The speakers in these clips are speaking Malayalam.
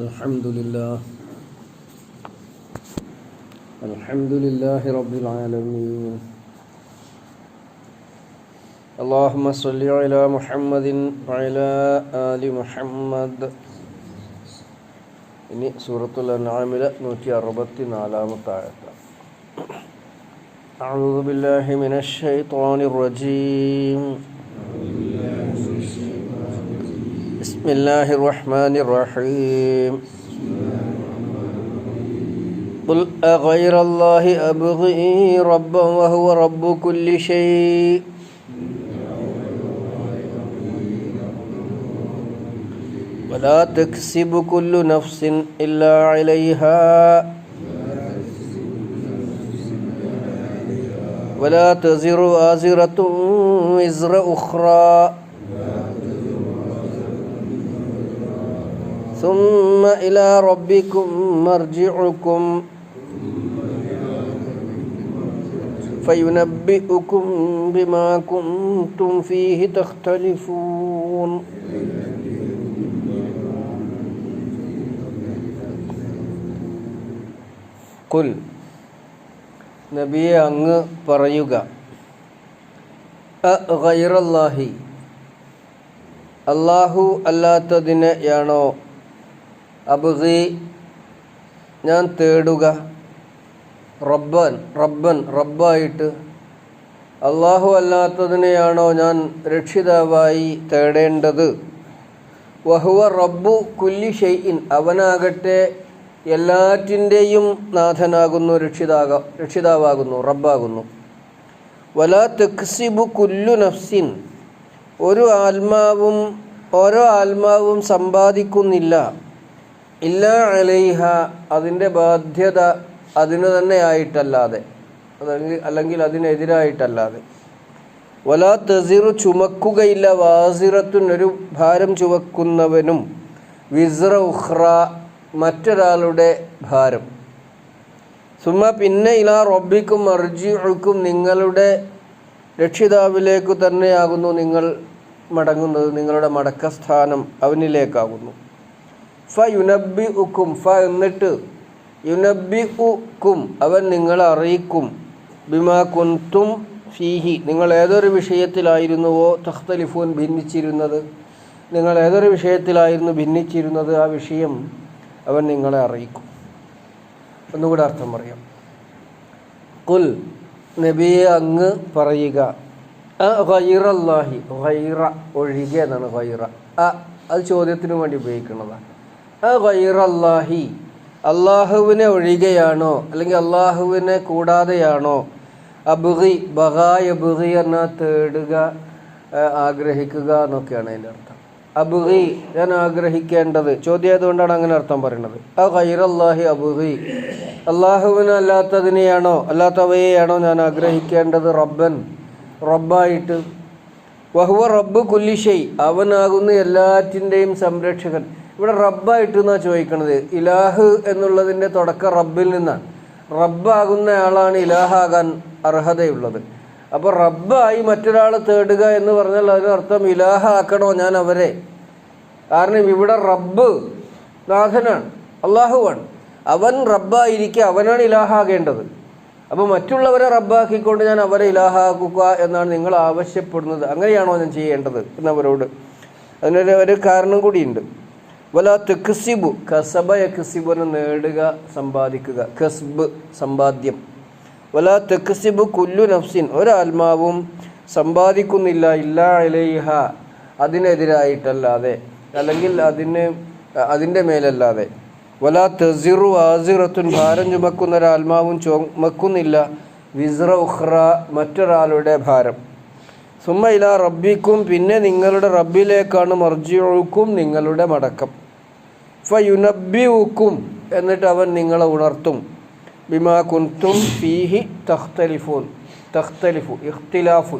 الحمد لله الحمد لله رب العالمين اللهم صل على محمد وعلى آل محمد ഇനി സൂറത്തുൽ അൻആമിലെ നൂറ്റി അറുപത്തി നാലാമത്തെ ആയത്ത് أعوذ بالله من الشيطان الرجيم بسم الله الرحمن الرحيم. قل أغير الله أبغي ربا وهو رب كل شيء. ولا تكسب كل نفس إلا عليها. ولا تزر وازرة وزر أخرى. ثم إلى ربكم مرجعكم فينبئكم بما كنتم فيه تختلفون കുൽ നബിയെ അങ്ങ് പറയുക ഗൈറല്ലാഹി അള്ളാഹു അല്ലാത്തതിനെയാണോ അബ്ഗി ഞാൻ തേടുക. റബ്ബൻ റബ്ബൻ റബ്ബായിട്ട്. അള്ളാഹു അല്ലാത്തതിനെയാണോ ഞാൻ രക്ഷിതാവായി തേടേണ്ടത്? വഹുവ റബ്ബു കുല്ലി ഷെയ്ഇൻ അവനാകട്ടെ എല്ലാറ്റിന്റെയും നാഥനാകുന്നു രക്ഷിതാക രക്ഷിതാവാകുന്നു റബ്ബാകുന്നു. വലാ തെക്സിബു കുല്ലു നഫ്സിൻ ഒരു ആത്മാവും ഓരോ ആത്മാവും സമ്പാദിക്കുന്നില്ല. ഇല്ല അലൈഹ അതിന്റെ ബാധ്യത അതിന് തന്നെ ആയിട്ടല്ലാതെ. അല്ലെങ്കിൽ അല്ലെങ്കിൽ അതിനെതിരായിട്ടല്ലാതെ. വലാ തസീറു ചുമക്കുകയില്ല വാസിറത്തുനൊരു ഭാരം ചുമക്കുന്നവനും. വിസ്ര ഉഹ്റ മറ്റൊരാളുടെ ഭാരം. സുമ പിന്നെ ഇലാ റബ്ബിക്കും അർജിക്കും നിങ്ങളുടെ രക്ഷിതാവിലേക്ക് തന്നെയാകുന്നു നിങ്ങൾ മടങ്ങുന്നത് നിങ്ങളുടെ മടക്കസ്ഥാനം അവനിലേക്കാകുന്നു. ഫ യുനബി ഉക്കും ഫ എന്നിട്ട് യുനബി ഉക്കും അവൻ നിങ്ങളെ അറിയിക്കും. ബിമാ കുന്തും ഫീഹി നിങ്ങൾ ഏതൊരു വിഷയത്തിലായിരുന്നുവോ തഖ്തലിഫൂൻ ഭിന്നിച്ചിരുന്നത്? നിങ്ങൾ ഏതൊരു വിഷയത്തിലായിരുന്നു ഭിന്നിച്ചിരുന്നത് ആ വിഷയം അവൻ നിങ്ങളെ അറിയിക്കും. ഒന്നുകൂടെ അർത്ഥം പറയാം. കുൽ നബിയെ അങ്ങ് പറയുക. ഒഴികെ എന്നാണ് ഹൈറ അത് ചോദ്യത്തിന് വേണ്ടി ഉപയോഗിക്കുന്നതാണ്. ഗൈറല്ലാഹി അള്ളാഹുവിനെ ഒഴികെയാണോ? അല്ലെങ്കിൽ അള്ളാഹുവിനെ കൂടാതെയാണോ? അബുഹി ബഹായ് അബുഹി എന്നാൽ തേടുക ആഗ്രഹിക്കുക എന്നൊക്കെയാണ് അതിന്റെ അർത്ഥം. അബുഹി ഞാൻ ആഗ്രഹിക്കേണ്ടത്. ചോദ്യം ആയതുകൊണ്ടാണ് അങ്ങനെ അർത്ഥം പറയുന്നത്. ആ ഖൈറല്ലാഹി അബുഹി അള്ളാഹുവിനല്ലാത്തതിനെയാണോ അല്ലാത്തവയെയാണോ ഞാൻ ആഗ്രഹിക്കേണ്ടത്? റബ്ബൻ റബ്ബായിട്ട്. വഹുവ റബ്ബ് കുല്ലിഷൈ അവനാകുന്ന എല്ലാറ്റിന്റെയും സംരക്ഷകൻ. ഇവിടെ റബ്ബായിട്ട് എന്നാണ് ചോദിക്കുന്നത് ഇലാഹ് എന്നുള്ളതിന്റെ തുടക്കം റബ്ബിൽ നിന്നാണ്. റബ്ബാകുന്ന ആളാണ് ഇലാഹാകാൻ അർഹതയുള്ളത്. അപ്പോൾ റബ്ബായി മറ്റൊരാൾ തേടുക എന്ന് പറഞ്ഞാൽ അതിനർത്ഥം ഇലാഹ ആക്കണോ ഞാൻ അവരെ? കാരണം ഇവിടെ റബ്ബ് നാഥനാണ് അള്ളാഹുവാണ്. അവൻ റബ്ബായിരിക്കുക അവനാണ് ഇലാഹാകേണ്ടത്. അപ്പോൾ മറ്റുള്ളവരെ റബ്ബാക്കിക്കൊണ്ട് ഞാൻ അവരെ ഇലാഹാക്കുക എന്നാണ് നിങ്ങൾ ആവശ്യപ്പെടുന്നത്. അങ്ങനെയാണോ ഞാൻ ചെയ്യേണ്ടത് എന്നവരോട്. അതിനൊരു ഒരു കാരണം കൂടിയുണ്ട്. വല തെക്സിബു കസബ യക്സിബുനെ നേടുക സമ്പാദിക്കുക. കസ്ബ് സമ്പാദ്യം. വല തെക്സിബു കുല്ലു നഫ്സിൻ ഒരാത്മാവും സമ്പാദിക്കുന്നില്ല ഇല്ലാ ഇലൈഹ അതിനെതിരായിട്ടല്ലാതെ അല്ലെങ്കിൽ അതിന് അതിന്റെ മേലല്ലാതെ. വല തെസിറു ആസിറത്തുൻ ഭാരം ചുമക്കുന്ന ഒരാത്മാവും ചുമക്കുന്നില്ല. വിസ്ര ഉഹ്റ മറ്റൊരാളുടെ ഭാരം. സുമ്മ ഇല റബ്ബിക്കും പിന്നെ നിങ്ങളുടെ റബ്ബിലേക്കാണ് മർജിയൊഴുക്കും നിങ്ങളുടെ മടക്കം. ഫ യുനബിഉക്കും എന്നിട്ട് അവൻ നിങ്ങളെ ഉണർത്തും. ബിമാ കുന്തും ഫീഹി തഖ്തലിഫൂൻ. തഖ്തലിഫു ഇഖ്തിലാഫു.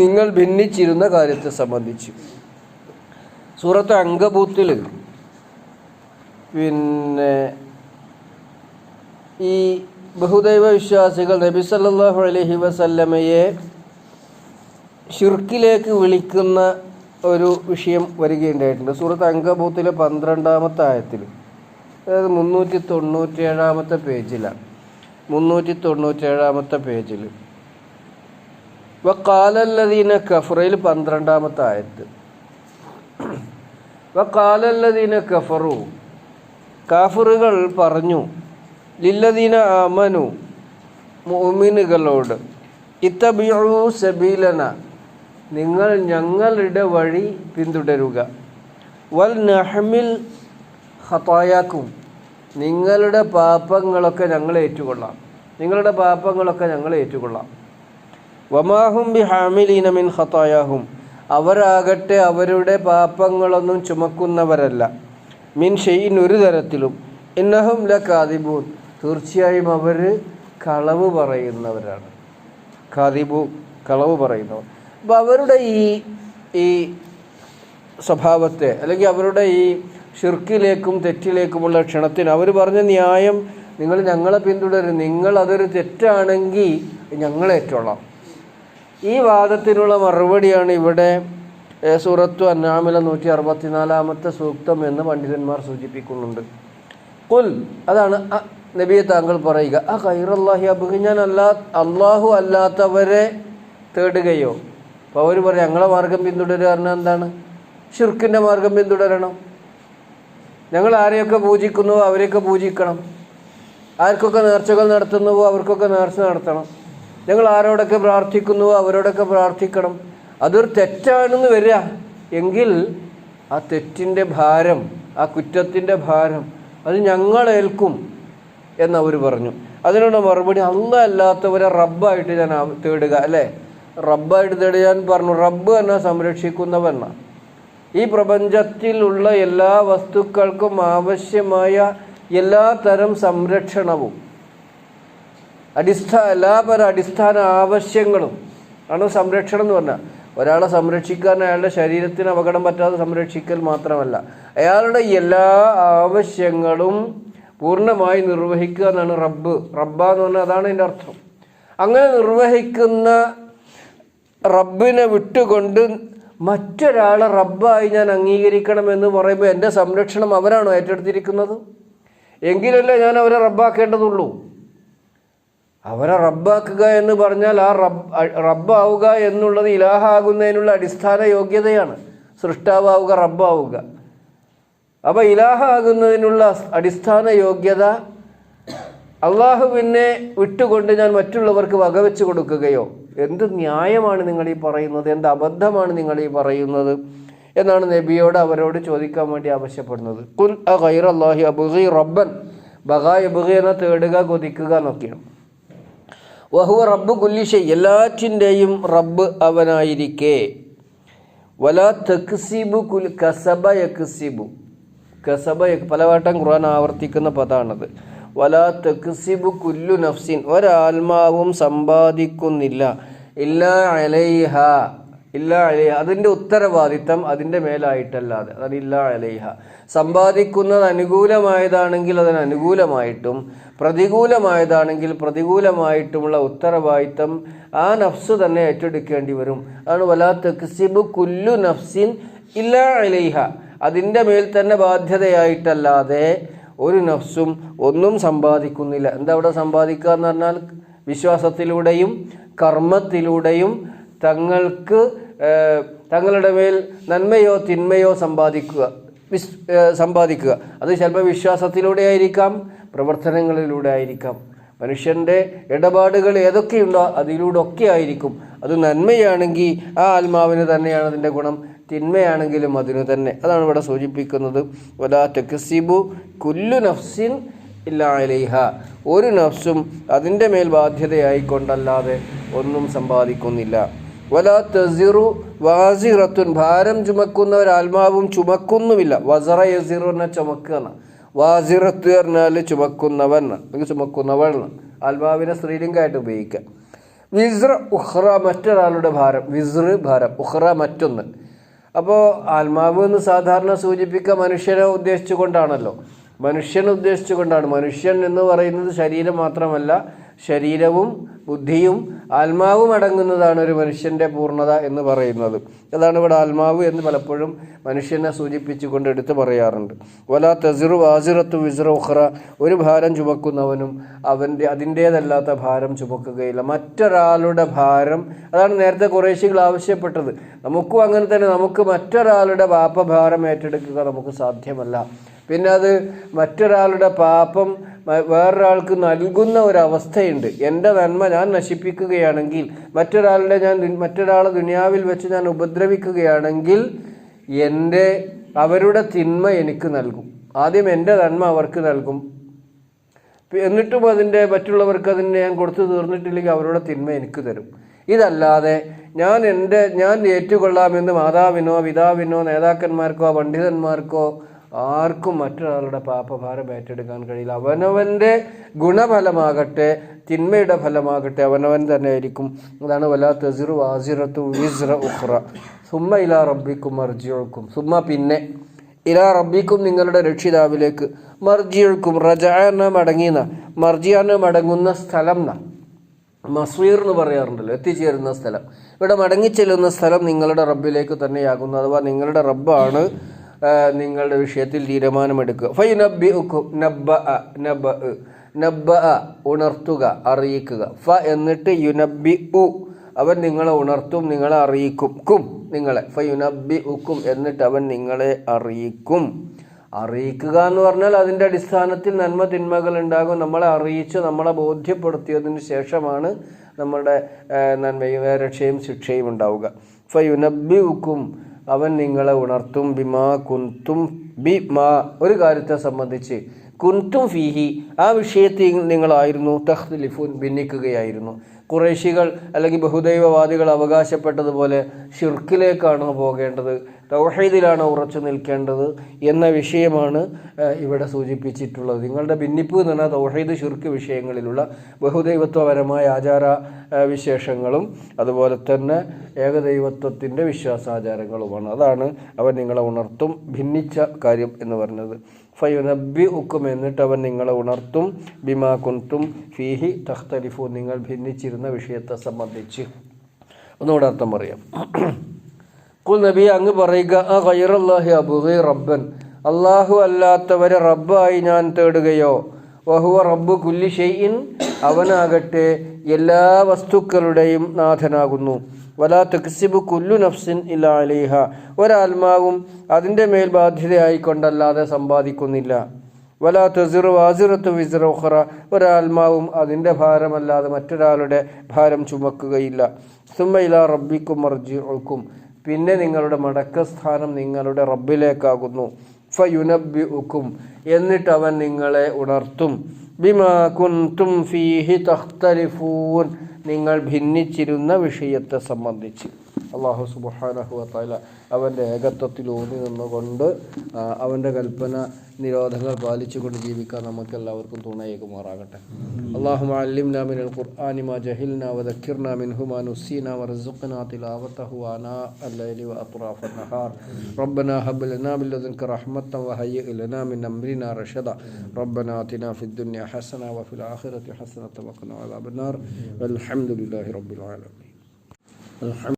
നിങ്ങൾ ഭിന്നിച്ചിരുന്ന കാര്യത്തെ സംബന്ധിച്ച്. സൂറത്ത് അങ്കബൂത്തിൽ പിന്നെ ഈ ബഹുദൈവ വിശ്വാസികൾ നബി സല്ലാഹു അലഹി വസല്ലമയെ ഷിർക്കിലേക്ക് വിളിക്കുന്ന ഒരു വിഷയം വരികയുണ്ടായിട്ടുണ്ട്. സൂറത്ത് അങ്കബൂത്തിലെ പന്ത്രണ്ടാമത്തെ ആയത്തിൽ. അതായത് മുന്നൂറ്റി തൊണ്ണൂറ്റി ഏഴാമത്തെ പേജിലാണ്. മുന്നൂറ്റി തൊണ്ണൂറ്റി ഏഴാമത്തെ പേജിൽ വക്കാലല്ലദീന കഫറയിൽ പന്ത്രണ്ടാമത്തെ ആയത്ത്. വക്കാലല്ലദീന കഫറു കാഫറുകൾ പറഞ്ഞു ലില്ലദീന അമനു മോമിനുകളോട് ഇത്തബിയു സബീലന നിങ്ങൾ ഞങ്ങളുടെ വഴി പിന്തുടരുക. വൽ നഹമിൽ ഹത്തായാക്കും നിങ്ങളുടെ പാപങ്ങളൊക്കെ ഞങ്ങൾ ഏറ്റുകൊള്ളാം. നിങ്ങളുടെ പാപങ്ങളൊക്കെ ഞങ്ങൾ ഏറ്റുകൊള്ളാം. വമാഹും ബി ഹാമിലീനമിൻ മിൻ ഹതായാഹും അവരാകട്ടെ അവരുടെ പാപങ്ങളൊന്നും ചുമക്കുന്നവരല്ല. മിൻ ഷെയ്ൻ ഒരു തരത്തിലും. ഇന്നഹും ല കാദിബൂൻ തീർച്ചയായും അവർ കളവ് പറയുന്നവരാണ്. കാദിബു കളവ് പറയുന്നവർ. അപ്പോൾ അവരുടെ ഈ ഈ സ്വഭാവത്തെ അല്ലെങ്കിൽ അവരുടെ ഈ ഷിർക്കിലേക്കും തെറ്റിലേക്കുമുള്ള ക്ഷണത്തിന് അവർ പറഞ്ഞ ന്യായം നിങ്ങൾ ഞങ്ങളെ പിന്തുടരും നിങ്ങൾ അതൊരു തെറ്റാണെങ്കിൽ ഞങ്ങളേറ്റോളാം ഈ വാദത്തിനുള്ള മറുപടിയാണ് ഇവിടെ സൂറത്തു അന്നാമില നൂറ്റി അറുപത്തിനാലാമത്തെ സൂക്തം എന്ന് പണ്ഡിതന്മാർ സൂചിപ്പിക്കുന്നുണ്ട്. കുൽ അതാണ് നബിയെ താങ്കൾ പറയുക. ആ ഖൈറല്ലാഹി അബുഹി ഞാൻ അല്ലാ അള്ളാഹു അല്ലാത്തവരെ തേടുകയോ അപ്പോൾ അവർ പറയും ഞങ്ങളെ മാർഗം പിന്തുടരുക പറഞ്ഞാൽ എന്താണ്? ഷിർക്കിന്റെ മാർഗം പിന്തുടരണം. ഞങ്ങൾ ആരെയൊക്കെ പൂജിക്കുന്നുവോ അവരെയൊക്കെ പൂജിക്കണം. ആർക്കൊക്കെ നേർച്ചകൾ നടത്തുന്നുവോ അവർക്കൊക്കെ നേർച്ച നടത്തണം. ഞങ്ങൾ ആരോടൊക്കെ പ്രാർത്ഥിക്കുന്നുവോ അവരോടൊക്കെ പ്രാർത്ഥിക്കണം. അതൊരു തെറ്റാണെന്ന് വരിക. എങ്കിൽ ആ തെറ്റിന്റെ ഭാരം ആ കുറ്റത്തിന്റെ ഭാരം അത് ഞങ്ങളേൽക്കും എന്നവർ പറഞ്ഞു. അതിനുള്ള മറുപടി അല്ല അല്ലാത്തവരെ റബ്ബായിട്ട് ഞാൻ തേടുക അല്ലേ? റബ്ബായിട്ട് തേടിയാൻ പറഞ്ഞു റബ്ബ് എന്നെ സംരക്ഷിക്കുന്നവെന്ന ഈ പ്രപഞ്ചത്തിലുള്ള എല്ലാ വസ്തുക്കൾക്കും ആവശ്യമായ എല്ലാ തരം സംരക്ഷണവും അടിസ്ഥാന എല്ലാ പല അടിസ്ഥാന ആവശ്യങ്ങളും ആണ് സംരക്ഷണം എന്ന് പറഞ്ഞാൽ ഒരാളെ സംരക്ഷിക്കാൻ അയാളുടെ ശരീരത്തിന് അപകടം പറ്റാതെ സംരക്ഷിക്കൽ മാത്രമല്ല അയാളുടെ എല്ലാ ആവശ്യങ്ങളും പൂർണമായി നിർവഹിക്കുക എന്നാണ് റബ്ബ്. റബ്ബ എന്ന് പറഞ്ഞാൽ അതാണ് എന്റെ അർത്ഥം. അങ്ങനെ നിർവഹിക്കുന്ന റബ്ബിനെ വിട്ടുകൊണ്ട് മറ്റൊരാളെ റബ്ബായി ഞാൻ അംഗീകരിക്കണമെന്ന് പറയുമ്പോൾ എന്റെ സംരക്ഷണം അവരാണോ ഏറ്റെടുത്തിരിക്കുന്നത്? എങ്കിലല്ലേ ഞാൻ അവരെ റബ്ബാക്കേണ്ടതുള്ളൂ. അവരെ റബ്ബാക്കുക എന്ന് പറഞ്ഞാൽ ആ റബ്ബ് റബ്ബാവുക എന്നുള്ളത് ഇലാഹാകുന്നതിനുള്ള അടിസ്ഥാന യോഗ്യതയാണ്. സൃഷ്ടാവാവുക റബ്ബാവുക. അപ്പോൾ ഇലാഹാകുന്നതിനുള്ള അടിസ്ഥാന യോഗ്യത അള്ളാഹുവിനെ വിട്ടുകൊണ്ട് ഞാൻ മറ്റുള്ളവർക്ക് വകവെച്ച് കൊടുക്കുകയോ എന്ത് ന്യായമാണ് നിങ്ങൾ ഈ പറയുന്നത്? എന്ത് അബദ്ധമാണ് നിങ്ങൾ ഈ പറയുന്നത്? എന്നാണ് നബിയോട് അവരോട് ചോദിക്കാൻ വേണ്ടി ആവശ്യപ്പെടുന്നത്. കുൽ ഖൈർ അള്ളാഹി അബുഹി റബ്ബൻ. ബഹായ് അബുഹി എന്ന തേടുക കൊതിക്കുക എന്നൊക്കെയാണ്. വഹുവ റബ്ബ് കുല്ലിഷ എല്ലാറ്റിന്റെയും റബ്ബ് അവനായിരിക്കെ. വല തെക്സിബു കുൽ കസബ യക്സിബു. കസബ പലവട്ടം ഖുർആൻ ആവർത്തിക്കുന്ന പദമാണത് വല കുല്ലു നഫ്സിൻ. ഒരാത്മാവും സമ്പാദിക്കുന്നില്ല. ഇല്ല അലൈഹ. അതിന്റെ ഉത്തരവാദിത്തം അതിന്റെ മേലായിട്ടല്ലാതെ. അതാണ് ഇല്ല അലൈഹ. സമ്പാദിക്കുന്നത് അനുകൂലമായതാണെങ്കിൽ അതിന് അനുകൂലമായിട്ടും പ്രതികൂലമായതാണെങ്കിൽ പ്രതികൂലമായിട്ടുമുള്ള ഉത്തരവാദിത്തം ആ നഫ്സ് തന്നെ ഏറ്റെടുക്കേണ്ടി വരും. അതാണ് വലാ തെക്സിബു കുല്ലു നഫ്സിൻ ഇല്ല അലൈഹ. അതിന്റെ മേൽ തന്നെ ബാധ്യതയായിട്ടല്ലാതെ ഒരു നഫ്സും ഒന്നും സമ്പാദിക്കുന്നില്ല. എന്താ അവിടെ സമ്പാദിക്കുക എന്ന് പറഞ്ഞാൽ വിശ്വാസത്തിലൂടെയും കർമ്മത്തിലൂടെയും തങ്ങൾക്ക് തങ്ങളുടെ മേൽ നന്മയോ തിന്മയോ സമ്പാദിക്കുക വിസ് സമ്പാദിക്കുക. അത് ചിലപ്പോൾ വിശ്വാസത്തിലൂടെ ആയിരിക്കാം പ്രവർത്തനങ്ങളിലൂടെ ആയിരിക്കാം. മനുഷ്യന്റെ ഇടപാടുകൾ ഏതൊക്കെയുണ്ടോ അതിലൂടെ ഒക്കെ ആയിരിക്കും. അത് നന്മയാണെങ്കിൽ ആ ആത്മാവിന് തന്നെയാണ് അതിന്റെ ഗുണം. തിന്മയാണെങ്കിലും അതിനു തന്നെ. അതാണ് ഇവിടെ സൂചിപ്പിക്കുന്നത്. വലാ തെക്സിബു കുല്ലു നഫ്സിൻ ഇല്ലാലിഹ ഒരു നഫ്സും അതിന്റെ മേൽ ബാധ്യതയായിക്കൊണ്ടല്ലാതെ ഒന്നും സമ്പാദിക്കുന്നില്ല. വലാ തസിറു വാസിറത്തുൻ. ഭാരം ചുമക്കുന്ന ഒരു ഒരാത്മാവും ചുമക്കുന്നുമില്ല. വസറ യസിറു എന്ന ചുമക്കുക വാസിറത്ത് പറഞ്ഞാൽ ചുമക്കുന്നവൻ. അല്ലെങ്കിൽ ചുമക്കുന്നവൾ ആത്മാവിനെ സ്ത്രീലിംഗമായിട്ട് ഉപയോഗിക്കുക. വിസ്ര ഉഹ്റ മറ്റൊരാളുടെ ഭാരം. വിസ്ര ഭാരം. ഉഹ്റ മറ്റൊന്ന്. അപ്പോൾ ആത്മാവ് എന്ന് സാധാരണ സൂചിപ്പിക്കുക മനുഷ്യനെ ഉദ്ദേശിച്ചുകൊണ്ടാണല്ലോ. മനുഷ്യനെ ഉദ്ദേശിച്ചുകൊണ്ടാണ്. മനുഷ്യൻ എന്ന് പറയുന്നത് ശരീരം മാത്രമല്ല ശരീരവും ബുദ്ധിയും ആത്മാവും അടങ്ങുന്നതാണ് ഒരു മനുഷ്യന്റെ പൂർണത എന്ന് പറയുന്നത്. അതാണ് ഇവിടെ ആത്മാവ് എന്ന് പലപ്പോഴും മനുഷ്യനെ സൂചിപ്പിച്ചുകൊണ്ട് എടുത്ത് പറയാറുണ്ട്. വല തസിറു വാസിറത്തു വിസിറ ഒരു ഭാരം ചുമക്കുന്നവനും അവന്റെ അതിന്റേതല്ലാത്ത ഭാരം ചുമക്കുകയില്ല. മറ്റൊരാളുടെ ഭാരം അതാണ് നേരത്തെ കുറേശികൾ ആവശ്യപ്പെട്ടത്. നമുക്കും അങ്ങനെ തന്നെ നമുക്ക് മറ്റൊരാളുടെ പാപഭാരം ഏറ്റെടുക്കുക നമുക്ക് സാധ്യമല്ല. പിന്നെ അത് മറ്റൊരാളുടെ പാപം വേറൊരാൾക്ക് നൽകുന്ന ഒരവസ്ഥയുണ്ട്. എന്റെ നന്മ ഞാൻ നശിപ്പിക്കുകയാണെങ്കിൽ മറ്റൊരാളുടെ ഞാൻ മറ്റൊരാളെ ദുനിയാവിൽ വെച്ച് ഞാൻ ഉപദ്രവിക്കുകയാണെങ്കിൽ എന്റെ അവരുടെ തിന്മ എനിക്ക് നൽകും. ആദ്യം എന്റെ നന്മ അവർക്ക് നൽകും. എന്നിട്ടും അതിന്റെ മറ്റുള്ളവർക്ക് അതിന് ഞാൻ കൊടുത്തു തീർന്നിട്ടില്ലെങ്കിൽ അവരുടെ തിന്മ എനിക്ക് തരും. ഇതല്ലാതെ ഞാൻ എന്റെ ഞാൻ ഏറ്റുകൊള്ളാമെന്ന് മാതാവിനോ പിതാവിനോ നേതാക്കന്മാർക്കോ പണ്ഡിതന്മാർക്കോ ആർക്കും മറ്റൊരാളുടെ പാപഭാരം ഏറ്റെടുക്കാൻ കഴിയില്ല. അവനവന്റെ ഗുണഫലമാകട്ടെ തിന്മയുടെ ഫലമാകട്ടെ അവനവൻ തന്നെ ആയിരിക്കും. അതാണ് വലാ തസിറു വാസിറത്തു വിസ്ര ഉഖ്ര സുമ്മ ഇലാ റബ്ബിക്കും മർജിയൊഴുക്കും സുമ്മ പിന്നെ ഇലാ റബ്ബിക്കും നിങ്ങളുടെ രക്ഷിതാവിലേക്ക് മർജിയൊഴുക്കും റജാന മടങ്ങിന മർജിയാന മടങ്ങുന്ന സ്ഥലം മസ്വീർ എന്ന് പറയാറുണ്ടല്ലോ എത്തിച്ചേരുന്ന സ്ഥലം. ഇവിടെ മടങ്ങിച്ചെല്ലുന്ന സ്ഥലം നിങ്ങളുടെ റബ്ബിലേക്ക് തന്നെയാകുന്നു. അഥവാ നിങ്ങളുടെ റബ്ബാണ് നിങ്ങളുടെ വിഷയത്തിൽ തീരുമാനമെടുക്കുക. ഫൈ നബ്ബി ഉക്കും നബ്ബ നബ നബ്ബ ഉണർത്തുക അറിയിക്കുക. ഫ എന്നിട്ട് യുനബി ഉ അവൻ നിങ്ങളെ ഉണർത്തും നിങ്ങളെ അറിയിക്കും കും നിങ്ങളെ. ഫ യുനബി ഉക്കും എന്നിട്ട് അവൻ നിങ്ങളെ അറിയിക്കും. അറിയിക്കുക എന്ന് പറഞ്ഞാൽ അതിന്റെ അടിസ്ഥാനത്തിൽ നന്മ തിന്മകൾ ഉണ്ടാകും. നമ്മളെ അറിയിച്ച് നമ്മളെ ബോധ്യപ്പെടുത്തിയതിന് ശേഷമാണ് നമ്മുടെ നന്മയും രക്ഷയും ശിക്ഷയും ഉണ്ടാവുക. ഫയുനബി ഉക്കും അവൻ നിങ്ങളെ ഉണർത്തും. ബിമാ കുന്തും ബി മാ ഒരു കാര്യത്തെ സംബന്ധിച്ച് കുന്തും ഫീഹി ആ വിഷയത്തിൽ നിങ്ങളായിരുന്നു തഹ്ലിഫുൻ ഭിന്നിക്കുകയായിരുന്നു. കുറേശികൾ അല്ലെങ്കിൽ ബഹുദൈവവാദികൾ അവകാശപ്പെട്ടതുപോലെ ഷിർക്കിലേക്കാണ് പോകേണ്ടത്. തൗഹീദിലാണ് ഉറച്ചു നിൽക്കേണ്ടത് എന്ന വിഷയമാണ് ഇവിടെ സൂചിപ്പിച്ചിട്ടുള്ളത്. നിങ്ങളുടെ ഭിന്നിപ്പ് എന്ന് പറഞ്ഞാൽ തൗഹീദ് ഷിർക്ക് വിഷയങ്ങളിലുള്ള ബഹുദൈവത്വപരമായ ആചാര വിശേഷങ്ങളും അതുപോലെ തന്നെ ഏകദൈവത്വത്തിന്റെ വിശ്വാസാചാരങ്ങളുമാണ്. അതാണ് അവൻ നിങ്ങളെ ഉണർത്തും ഭിന്നിച്ച കാര്യം എന്ന് പറഞ്ഞത്. ഫയുനബി ഉക്കും എന്നിട്ട് അവൻ നിങ്ങളെ ഉണർത്തും ബിമാ കുന്തും ഫീഹി തഖ്തലിഫു നിങ്ങൾ ഭിന്നിച്ചിരുന്ന വിഷയത്തെ സംബന്ധിച്ച്. ഒന്നുകൂടെ അർത്ഥം പറയാം. കുൽ നബി അങ്ങ് പറയുക ആ ഖൈറല്ലാഹി അബുഹി റബ്ബൻ. അള്ളാഹു അല്ലാത്തവരെ റബ്ബായി ഞാൻ തേടുകയോ വഹുവ റബ്ബു കുല്ലി ഷെയ്യിൻ അവനാകട്ടെ എല്ലാ വസ്തുക്കളുടെയും നാഥനാകുന്നു. വലാ തക്സിബു കുല്ലു നഫ്സിൻ ഇല്ല അലിഹ. ഒരാത്മാവും അതിന്റെ മേൽ ബാധ്യതയായിക്കൊണ്ടല്ലാതെ സമ്പാദിക്കുന്നില്ല. വലാ തസിറു വാസിറത്തു വിസിറ ഉഖറ. ഒരാത്മാവും അതിന്റെ ഭാരമല്ലാതെ മറ്റൊരാളുടെ ഭാരം ചുമക്കുകയില്ല. സുമ്മയില റബ്ബിക്കും മർജിഉക്കും പിന്നെ നിങ്ങളുടെ മടക്കസ്ഥാനം നിങ്ങളുടെ റബ്ബിലേക്കാകുന്നു. ഫയുനബി ഉക്കും എന്നിട്ട് അവൻ നിങ്ങളെ ഉണർത്തും. ബിമാ കുന്തും ഫീഹി തഖ്തലിഫൂൻ നിങ്ങൾ ഭിന്നിച്ചിരുന്ന വിഷയത്തെ സംബന്ധിച്ച്. അള്ളാഹു സുബുഹാനഹുവത്തല അവന്റെ ഏകത്വത്തിൽ ഊന്നി നിന്നുകൊണ്ട് അവന്റെ കൽപ്പന നിരോധങ്ങൾ പാലിച്ചുകൊണ്ട് ജീവിക്കാൻ നമുക്കെല്ലാവർക്കും തുണയേകുമാറാകട്ടെ. അള്ളാഹു അല്ലിം നാമിൻ അൽ ഖുർആാനിമ ജഹിൽ വദക്കിർ നാമിൻ ഹുമാ നുസീന വർസുഖ്ന തിലാവത്തഹു അനാ അല്ലൈലി വ അത്റാഫ നഹാർ റബ്ബന ഹബ് ലനാ മിൻ അംരിനാ റഷദ. റബ്ബന ആതിനാ ഫിദ് ഹസന വഫിൽ ആഖിറതി ഹസനത വഖന അദാബന്നാർ വൽഹംദുലില്ലാഹി റബ്ബിൽ ആലമീൻ.